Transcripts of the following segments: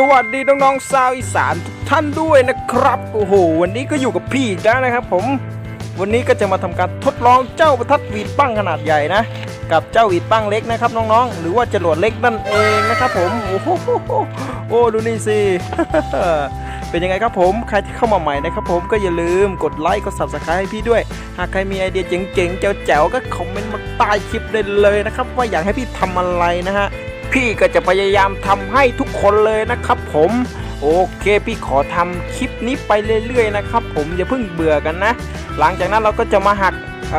สวัสดีน้องๆชาวอีสานทุกท่านด้วยนะครับโอ้โหวันนี้ก็อยู่กับพี่อีกแล้วนะครับ ผมวันนี้ก็จะมาทำการทดลองเจ้าประทัดวีดปั้งขนาดใหญ่นะกับเจ้าวีดปั้งเล็กนะครับน้องๆ หรือว่าจรวดเล็กนั่นเองนะครับผมโอ้โหโอ้ดูนี่สิเป็นยังไงครับผมใครที่เข้ามาใหม่นะครับผมก็อย่าลืมกดไลค์กด subscribe ให้พี่ด้วย หากใครมีไอเดียเจ๋งๆแจ๋วๆก็คอมเมนต์มาใต้คลิปได้เลยนะครับ ว่าอยากให้พี่ทำอะไรนะฮะ พี่ก็จะพยายามทำให้ทุกคนเลยนะครับผมโอเค พี่ขอทำคลิปนี้ไปเรื่อยๆนะครับ ผมอย่าเพิ่งเบื่อกันนะ หลังจากนั้นเราก็จะมาหักเ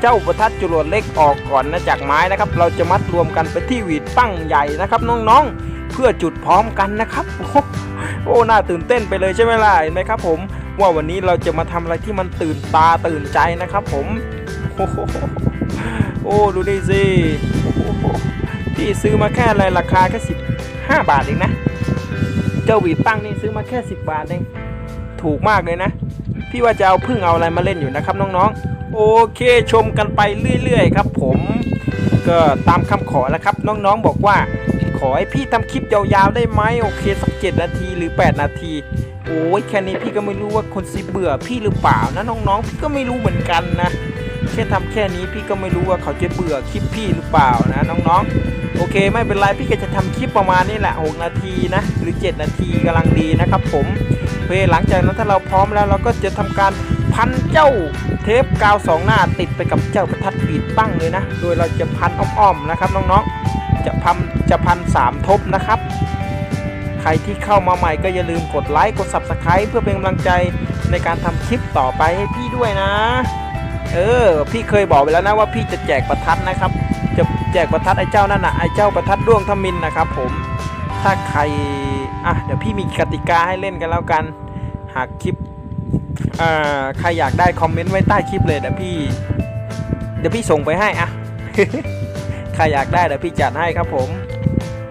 เจ้าประทัดจรวดเล็กออกก่อนนะจากไม้นะครับ เราจะมัดรวมกันไปที่หวีดปั้งใหญ่นะครับน้องๆ เพื่อจุดพร้อมกันนะครับโอ้โหโอ้น่าตื่นเต้นไปเลยใช่ไหมล่ะเห็นไหมครับ ผมว่าวันนี้เราจะมาทำอะไรที่มันตื่นตาตื่นใจนะครับ ผม โอ้ดูนี่สิ พี่ซื้อมาแค่อะไรราคาแค่สิบห้าบาทเองนะ เจ้าหวีดตั้งนี่ซื้อมาแค่สิบบาทเอง ถูกมากเลยนะ พี่ว่าจะเอาพึ่งเอาอะไรมาเล่นอยู่นะครับน้องๆ โอเคชมกันไปเรื่อยๆครับ ผม ก็ตามคำขอแล้วครับ น้องๆบอกว่า ขอให้พี่ทำคลิปยาวๆได้ไหมโอเคสักเจ็ดนาทีหรือ 8 นาทีโอ้ยแค่นี้พี่ก็ไม่รู้ว่าคนสิเบื่อพี่หรือเปล่านะน้องๆพี่ก็ไม่รู้เหมือนกันนะแค่ทำแค่นี้พี่ก็ไม่รู้ว่าเขาจะเบื่อคลิปพี่หรือเปล่านะน้องๆ โอเคไม่เป็นไรพี่ก็จะทำคลิปประมาณนี้แหละ 6 นาทีนะหรือ 7 นาทีกำลังดีนะครับผมโอเคหลังจากนั้นถ้าเราพร้อมแล้วเราก็จะทำการพันเจ้าเทปกาวสองหน้าติดไปกับเจ้าประทัดปีดปั้งเลยนะ โดยเราจะพันอ้อมๆนะครับน้องๆ จะพันจะพันสามทบนะครับ ใครที่เข้ามาใหม่ก็อย่าลืมกดไลค์กด subscribe เพื่อเป็นกำลังใจในการทำคลิปต่อไปให้พี่ด้วยนะ เออ พี่เคยบอกไปแล้วนะว่าพี่จะแจกประทัดนะครับ แจกประทัดไอ้เจ้านั่นน่ะไอ้เจ้าประทัดด้วงทมินนะครับ ผมถ้าใครอะเดี๋ยวพี่มีกติกาให้เล่นกันแล้วกัน หากคลิปอ่าใครอยากได้คอมเมนต์ไว้ใต้คลิปเลยเดี๋ยวพี่เดี๋ยวพี่ส่งไปให้อะใครอยากได้เดี๋ยวพี่จัดให้ครับผม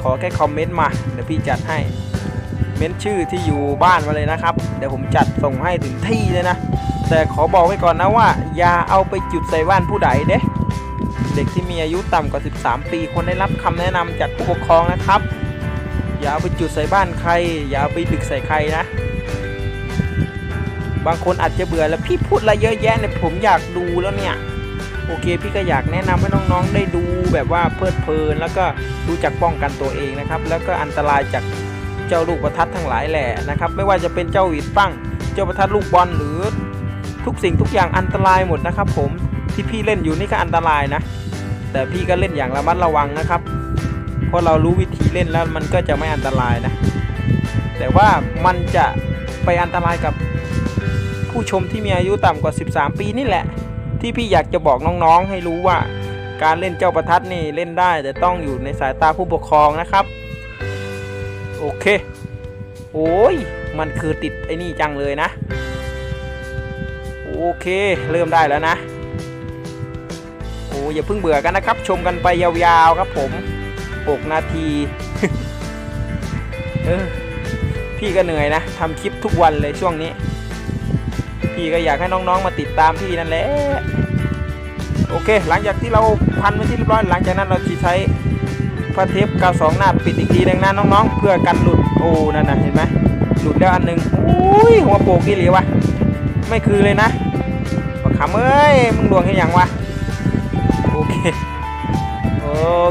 ขอแค่คอมเมนต์มาเดี๋ยวพี่จัดให้เม้นชื่อที่อยู่บ้านมาเลยนะครับ เดี๋ยวผมจัดส่งให้ถึงที่เลยนะ แต่ขอบอกไว้ก่อนนะว่า อย่าเอาไปจุดใส่บ้านผู้ใดเด้ เด็กที่มีอายุต่ำกว่า 13 ปีควรได้รับคำแนะนำจากผู้ปกครองนะครับ อย่าไปจุดใส่บ้านใคร อย่าเอาไปดึกใส่ใครนะ บางคนอาจจะเบื่อแล้วพี่พูดอะไรเยอะแยะเนี่ยผมอยากดูแล้วเนี่ย โอเค พี่ก็อยากแนะนำให้น้องๆได้ดูแบบว่าเพลิดเพลิน แล้วก็รู้จักป้องกันตัวเองนะครับ แล้วก็อันตรายจากเจ้าลูกประทัดทั้งหลายแหล่นะครับ ไม่ว่าจะเป็นเจ้าหวีดปั้ง เจ้าประทัดลูกบอลหรือทุกสิ่งทุกอย่างอันตรายหมดนะครับผมที่พี่เล่นอยู่นี่ก็อันตรายนะ แต่พี่ก็เล่นอย่างระมัดระวังนะครับ เพราะเรารู้วิธีเล่นแล้วมันก็จะไม่อันตรายนะ แต่ว่ามันจะไปอันตรายกับผู้ชมที่มีอายุต่ำกว่า 13 ปีนี่แหละ ที่พี่อยากจะบอกน้องๆให้รู้ว่า การเล่นเจ้าประทัดนี่เล่นได้ แต่ต้องอยู่ในสายตาผู้ปกครองนะครับ โอเค โอ้ยมันคือติดไอ้นี่จังเลยนะ โอเค เริ่มได้แล้วนะ โอ้อย่าเพิ่งเบื่อกันนะครับ ชมกันไปยาวๆครับผม6นาทีเออพี่ก็เหนื่อยนะทำคลิปทุกวันเลยช่วงนี้ พี่ก็อยากให้น้องๆมาติดตามพี่นั่นแหละโอเค หลังจากที่เราพันไว้ที่เรียบร้อยหลังจากนั้นเราจะใช้ผ้าเทปกาวสองหน้าปิดอีกทีหนึงนะน้องๆ เพื่อกันหลุดโอ้นั่นนะเห็นไหมหลุดแล้วอันหนึ่งอุ้ยหัวโปกกี่หลีวะไม่คือเลยนะบักขำเอ้ยมึงดวงให้ยังวะ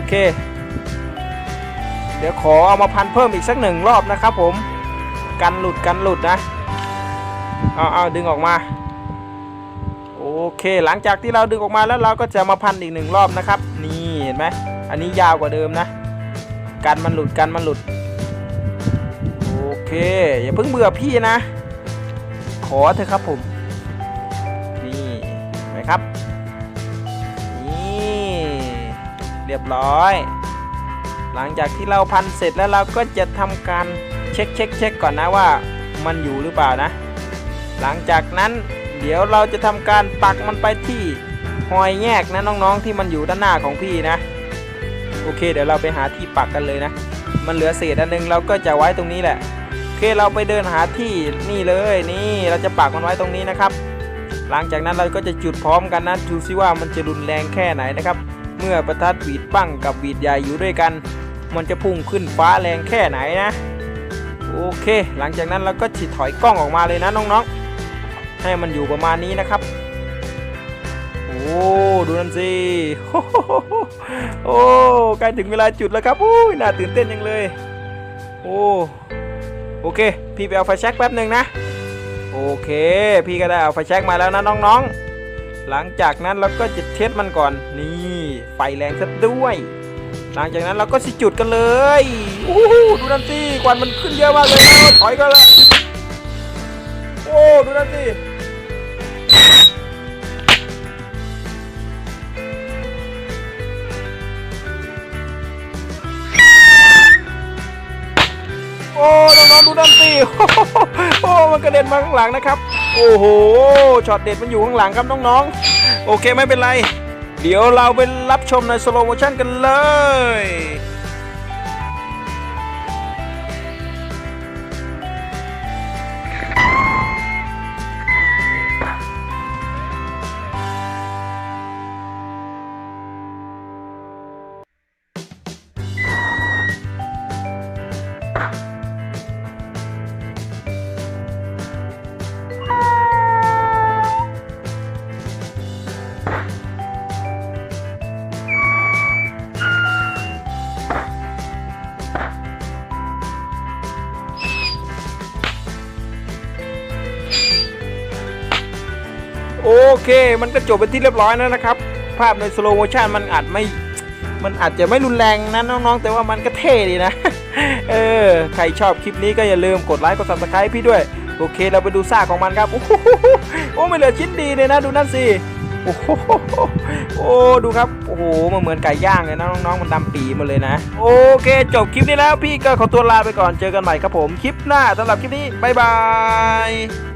เค เดี๋ยวขอเอามาพันเพิ่มอีกสักหนึ่งรอบนะครับผม กันหลุดกันหลุดนะ เอาเอาดึงออกมา โอเค หลังจากที่เราดึงออกมาแล้วเราก็จะมาพันอีกหนึ่งรอบนะครับ นี่เห็นไหม อันนี้ยาวกว่าเดิมนะ กันมันหลุดกันมันหลุด โอเค อย่าเพิ่งเบื่อพี่นะ ขอเถอะครับผม นี่เห็นไหมครับ เรียบร้อย หลังจากที่เราพันเสร็จแล้วเราก็จะทำการเช็คเช็คเช็คก่อนนะว่ามันอยู่หรือเปล่านะ หลังจากนั้นเดี๋ยวเราจะทำการปักมันไปที่หอยแยกนะน้องๆที่มันอยู่ด้านหน้าของพี่นะ โอเค เดี๋ยวเราไปหาที่ปักกันเลยนะ มันเหลือเศษอันหนึงเราก็จะไว้ตรงนี้แหละโอเคเราไปเดินหาที่นี่เลยนี่เราจะปักมันไว้ตรงนี้นะครับ หลังจากนั้นเราก็จะจุดพร้อมกันนะดูซิว่ามันจะรุนแรงแค่ไหนนะครับ เมื่อประทัดหวีดปั้งกับหวีดใหญ่อยู่ด้วยกัน มันจะพุ่งขึ้นฟ้าแรงแค่ไหนนะ โอเค หลังจากนั้นเราก็ฉีดถอยกล้องออกมาเลยนะน้องๆ ให้มันอยู่ประมาณนี้นะครับ โอ้ดูนั่นสิโอ้ใกล้ถึงเวลาจุดแล้วครับอุ้ยน่าตื่นเต้นยังเลย โอ้โอเค พี่ไปเอาไฟแช็กแป๊บหนึ่งนะ โอเค พี่ก็ได้เอาไฟแช็กมาแล้วนะน้องๆ หลังจากนั้นเราก็จะเทสมันก่อน นี่ไฟแรงซะด้วย หลังจากนั้นเราก็สิจุดกันเลยโอ้โหดูนั่นสิควันมันขึ้นเยอะมากเลยนะถอยกันละโอ้ดูนั่นสิโอ้น้องๆดูนั่นสิโอ้ มันกระเด็นมาข้างหลังนะครับ โอ้โหช็อตเด็ดมันอยู่ข้างหลังครับน้องๆ โอเคไม่เป็นไร เดี๋ยวเราไปรับชมในสโลโมชั่นกันเลย เค มันก็จบเป็นที่เรียบร้อยแล้วนะครับ ภาพในสโลโมชันมันอาจไม่ มันอาจจะไม่รุนแรงนะน้องๆ แต่ว่ามันก็เท่ดีนะ เออ ใครชอบคลิปนี้ก็อย่าลืมกดไลค์ กด subscribe พี่ด้วย โอเค เราไปดูซากของมันครับ โอ้โหโอ้ไม่เหลือชิ้นดีเลยนะ ดูนั่นสิ โอ้โหโอ้ ดูครับ โอ้โห มันเหมือนไก่ย่างเลยนะน้องๆ มันดำปีมาเลยนะ โอเค จบคลิปนี้แล้วพี่ก็ขอตัวลาไปก่อน เจอกันใหม่ครับผม คลิปหน้าสำหรับคลิปนี้ บ๊ายบาย